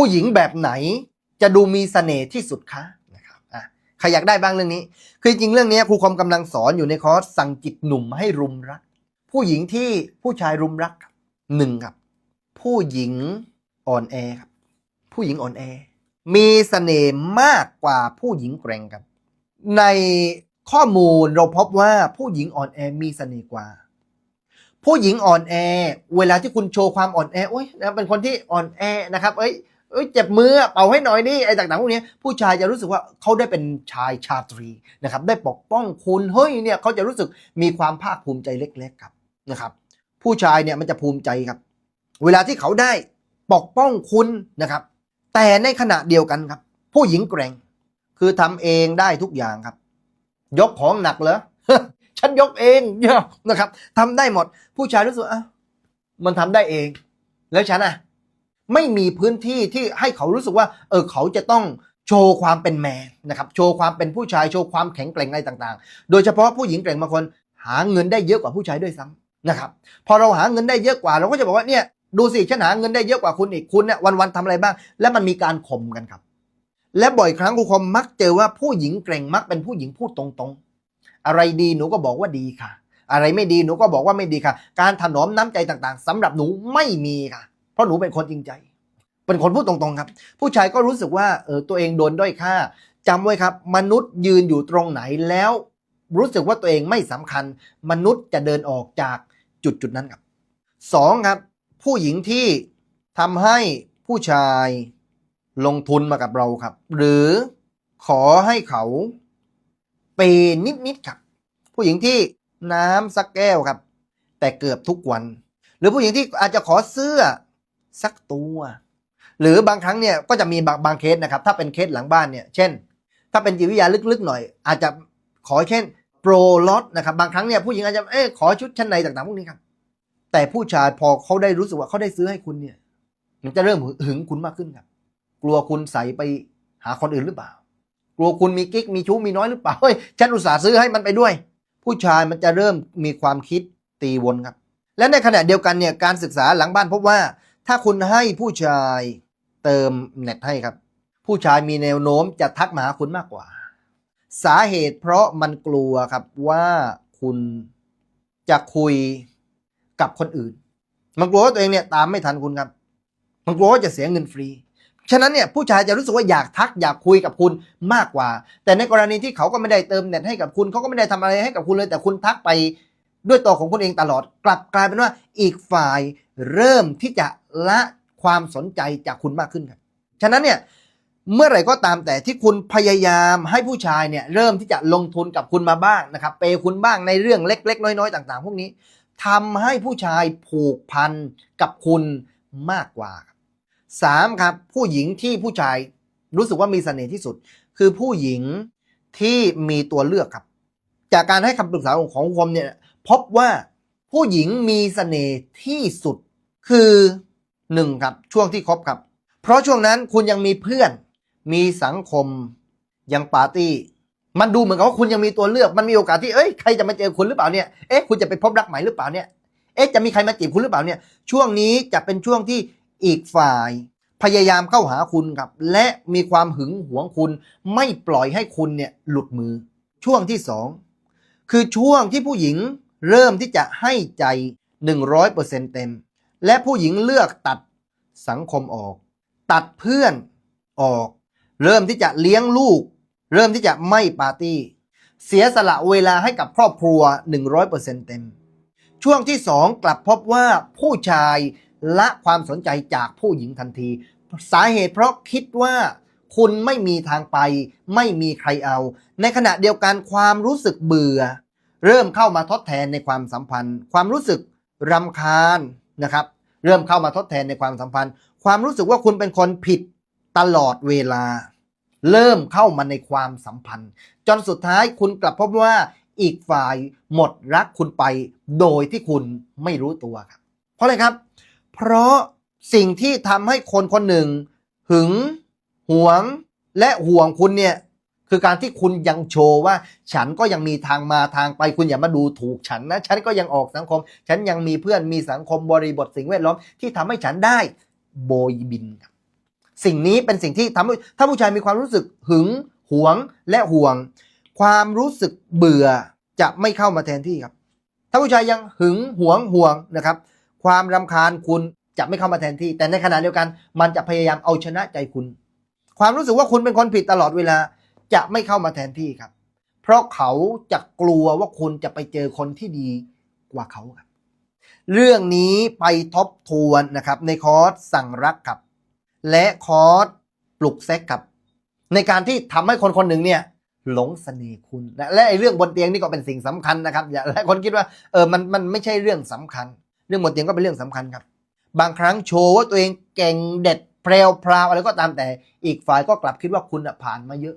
ผู้หญิงแบบไหนจะดูมีเสน่ห์ที่สุดคะนะครับอะใครอยากได้บ้างเรื่องนี้ คือจริงเรื่องนี้ครูคอมกำลังสอนอยู่ในคอร์สสั่งจิตหนุ่มให้รุมรัก ผู้หญิงที่ผู้ชายรุมรักหนึ่งครับ ผู้หญิงอ่อนแอครับผู้หญิงอ่อนแอ มีเสน่ห์มากกว่าผู้หญิงแกร่งครับ ในข้อมูลเราพบว่าผู้หญิงอ่อนแอมีเสน่ห์กว่า ผู้หญิงอ่อนแอ เวลาที่คุณโชว์ความอ่อนแอโอ้ยนะเป็นคนที่อ่อนแอนะครับ เอ้ย เอ้ยเจ็บมือเป่าให้หน่อยดิไอ้ต่างๆพวกนี้ผู้ชายจะรู้สึกว่าเขาได้เป็นชายชาตรีนะครับได้ปกป้องคุณเฮ้ยเนี่ยเขาจะรู้สึกมีความภาคภูมิใจเล็กๆครับนะครับ ผู้ชายเนี่ยมันจะภูมิใจครับ เวลาที่เขาได้ปกป้องคุณนะครับ แต่ในขณะเดียวกันครับ ผู้หญิงแกร่ง คือทำเองได้ทุกอย่างครับ ยกของหนักเหรอฉันยกเองเนะครับทำได้หมด ผู้ชายรู้สึกอะมันทำได้เอง แล้วฉันอะ ไม่มีพื้นที่ที่ให้เขารู้สึกว่า เออเขาจะต้องโชว์ความเป็นแมนนะครับโชว์ความเป็นผู้ชายโชว์ความแข็งแกร่งอะไรต่างๆ โดยเฉพาะผู้หญิงแกร่งบางคน หาเงินได้เยอะกว่าผู้ชายด้วยซ้ำนะครับพอเราหาเงินได้เยอะกว่าเราก็จะบอกว่าเนี่ยดูสิฉันหาเงินได้เยอะกว่าคุณอีกคุณเนี่ยวันๆทำอะไรบ้าง และมันมีการข่มกันครับ และบ่อยครั้งครูคอมมักเจอว่าผู้หญิงแกร่งมักเป็นผู้หญิงพูดตรงๆ อะไรดีหนูก็บอกว่าดีค่ะ อะไรไม่ดีหนูก็บอกว่าไม่ดีค่ะ การถนอมน้ำใจต่างๆสำหรับหนูไม่มีค่ะ ราะหนูเป็นคนจริงใจ เป็นคนพูดตรงๆครับ ผู้ชายก็รู้สึกว่าเออตัวเองโดนด้อยค่าจำไว้ครับ มนุษย์ยืนอยู่ตรงไหนแล้ว รู้สึกว่าตัวเองไม่สำคัญ มนุษย์จะเดินออกจากจุดจุดนั้นครับสองครับ ผู้หญิงที่ทำให้ผู้ชายลงทุนมากับเราครับ หรือขอให้เขาเปย์นิดๆครับ ผู้หญิงที่น้ำสักแก้วครับ แต่เกือบทุกวัน หรือผู้หญิงที่อาจจะขอเสื้อ สักตัว หรือบางครั้งเนี่ยก็จะมีบางบางเคสนะครับ ถ้าเป็นเคสหลังบ้านเนี่ย เช่น ถ้าเป็นจิตวิทยาลึกๆหน่อย อาจจะขอเช่นโปรลอตนะครับ บางครั้งเนี่ยผู้หญิงอาจจะเอ๊ขอชุดชั้นในต่างๆพวกนี้ครับแต่ผู้ชายพอเขาได้รู้สึกว่าเขาได้ซื้อให้คุณเนี่ย มันจะเริ่มหึงคุณมากขึ้นครับ กลัวคุณใส่ไปหาคนอื่นหรือเปล่า กลัวคุณมีกิ๊กมีชู้มีน้อยหรือเปล่าเฮ้ยฉันอุตส่าห์ซื้อให้มันไปด้วย ผู้ชายมันจะเริ่มมีความคิดตีวนครับ และในขณะเดียวกันเนี่ยการศึกษาหลังบ้านพบว่า ถ้าคุณให้ผู้ชายเติมเน็ตให้ครับ ผู้ชายมีแนวโน้มจะทักมาหาคุณมากกว่า สาเหตุเพราะมันกลัวครับว่าคุณจะคุยกับคนอื่น มันกลัวว่าตัวเองเนี่ยตามไม่ทันคุณครับ มันกลัวว่าจะเสียเงินฟรี ฉะนั้นเนี่ยผู้ชายจะรู้สึกว่าอยากทักอยากคุยกับคุณมากกว่า แต่ในกรณีที่เขาก็ไม่ได้เติมเน็ตให้กับคุณเขาก็ไม่ได้ทำอะไรให้กับคุณเลย แต่คุณทักไป ด้วยตัวของคุณเองตลอด กลับกลายเป็นว่าอีกฝ่ายเริ่มที่จะละความสนใจจากคุณมากขึ้นครับฉะนั้นเนี่ยเมื่อไหร่ก็ตามแต่ที่คุณพยายามให้ผู้ชายเนี่ยเริ่มที่จะลงทุนกับคุณมาบ้างนะครับเปย์คุณบ้างในเรื่องเล็ก ๆ น้อย ๆ ต่าง ๆ พวกนี้ทำให้ผู้ชายผูกพันกับคุณมากกว่าสามครับ ผู้หญิงที่ผู้ชายรู้สึกว่ามีเสน่ห์ที่สุด คือผู้หญิงที่มีตัวเลือกครับ จากการให้คำปรึกษาของของผมเนี่ย พบว่าผู้หญิงมีเสน่ห์ที่สุดคือหนึ่งครับช่วงที่คบครับ เพราะช่วงนั้นคุณยังมีเพื่อน มีสังคม ยังปาร์ตี้ มันดูเหมือนกับว่าคุณยังมีตัวเลือก มันมีโอกาสที่ เอ้ยใครจะมาเจอคุณหรือเปล่าเนี่ย เอ๊ะคุณจะไปพบรักใหม่หรือเปล่าเนี่ย เอ๊ะจะมีใครมาจีบคุณหรือเปล่าเนี่ย ช่วงนี้จะเป็นช่วงที่อีกฝ่าย พยายามเข้าหาคุณครับ และมีความหึงหวงคุณ ไม่ปล่อยให้คุณเนี่ยหลุดมือ ช่วงที่สองคือช่วงที่ผู้หญิง เริ่มที่จะให้ใจ 100%เต็ม และผู้หญิงเลือกตัดสังคมออก ตัดเพื่อนออก เริ่มที่จะเลี้ยงลูก เริ่มที่จะไม่ปาร์ตี้ เสียสละเวลาให้กับครอบครัว 100%เต็ม ช่วงที่สองกลับพบว่าผู้ชายละความสนใจจากผู้หญิงทันที สาเหตุเพราะคิดว่าคุณไม่มีทางไป ไม่มีใครเอา ในขณะเดียวกันความรู้สึกเบื่อ เริ่มเข้ามาทดแทนในความสัมพันธ์ ความรู้สึกรำคาญนะครับ เริ่มเข้ามาทดแทนในความสัมพันธ์ ความรู้สึกว่าคุณเป็นคนผิดตลอดเวลา เริ่มเข้ามาในความสัมพันธ์ จนสุดท้ายคุณกลับพบว่าอีกฝ่ายหมดรักคุณไปโดยที่คุณไม่รู้ตัวครับ เพราะอะไรครับ เพราะสิ่งที่ทำให้คนคนหนึ่ง หึง หวง และห่วงคุณเนี่ย คือการที่คุณยังโชว์ว่า ฉันก็ยังมีทางมาทางไป คุณอย่ามาดูถูกฉันนะ ฉันก็ยังออกสังคม ฉันยังมีเพื่อนมีสังคมบริบทสิ่งแวดล้อมที่ทำให้ฉันได้โบยบินครับสิ่งนี้เป็นสิ่งที่ทำให้ถ้าผู้ชายมีความรู้สึกหึงหวงและห่วง ความรู้สึกเบื่อจะไม่เข้ามาแทนที่ครับ ถ้าผู้ชายยังหึงหวงห่วงนะครับ ความรำคาญคุณจะไม่เข้ามาแทนที่ แต่ในขณะเดียวกัน มันจะพยายามเอาชนะใจคุณ ความรู้สึกว่าคุณเป็นคนผิดตลอดเวลา จะไม่เข้ามาแทนที่ครับ เพราะเขาจะกลัวว่าคุณจะไปเจอคนที่ดีกว่าเขาครับ เรื่องนี้ไปทบทวนนะครับในคอร์สสั่งรักครับ และคอร์สปลุกเซ็กครับ ในการที่ทำให้คนคนหนึ่งเนี่ยหลงเสน่ห์คุณนะและไอ้เรื่องบนเตียงนี่ก็เป็นสิ่งสำคัญนะครับอย่าหลายคนคิดว่าเออมันมันไม่ใช่เรื่องสำคัญ เรื่องบนเตียงก็เป็นเรื่องสำคัญครับ บางครั้งโชว์ว่าตัวเองเก่งเด็ดแพรวพราวอะไรก็ตามแต่อีกฝ่ายก็กลับคิดว่าคุณผ่านมาเยอะ